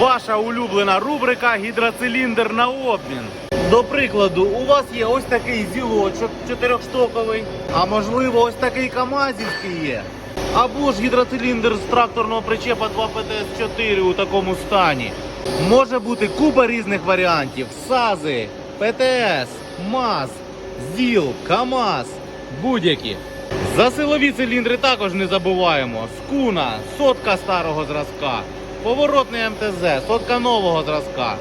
Ваша улюблена рубрика гідроциліндр на обмін. До прикладу, у вас є ось такий зілочок чотирьохштоковий, а можливо ось такий камазівський є. Або ж гідроциліндр з тракторного причепа 2 ПТС-4 у такому стані. Може бути купа різних варіантів: САЗи, ПТС, МАЗ, ЗІЛ, КАМАЗ, будь-які. За силові циліндри також не забуваємо. Скуна, сотка старого зразка, поворотний МТЗ, сотка нового зразка.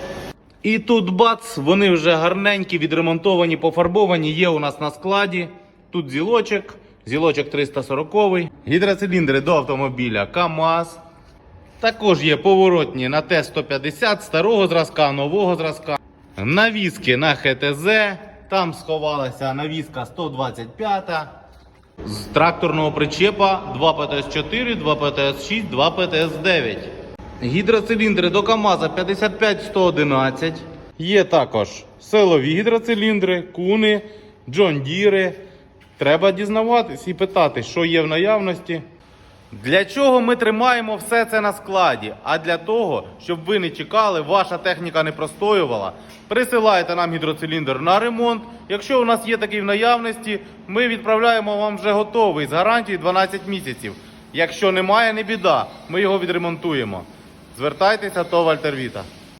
І тут бац, вони вже гарненькі, відремонтовані, пофарбовані, є у нас на складі. Тут зілочок, зілочок 340, гідроциліндри до автомобіля КАМАЗ. Також є поворотні на Т-150 старого зразка, нового зразка. Навіски на ХТЗ. Там сховалася навіска 125. З тракторного причепа 2 ПТС-4, 2 ПТС-6, 2 ПТС-9. Гідроциліндри до КАМАЗа 55-111. Є також силові гідроциліндри, куни, джондіри. Треба дізнаватись і питати, що є в наявності. Для чого ми тримаємо все це на складі? А для того, щоб ви не чекали, ваша техніка не простоювала. Присилайте нам гідроциліндр на ремонт. Якщо у нас є такий в наявності, ми відправляємо вам вже готовий з гарантією 12 місяців. Якщо немає, не біда, ми його відремонтуємо. Звертайтеся, то Вальтервіта.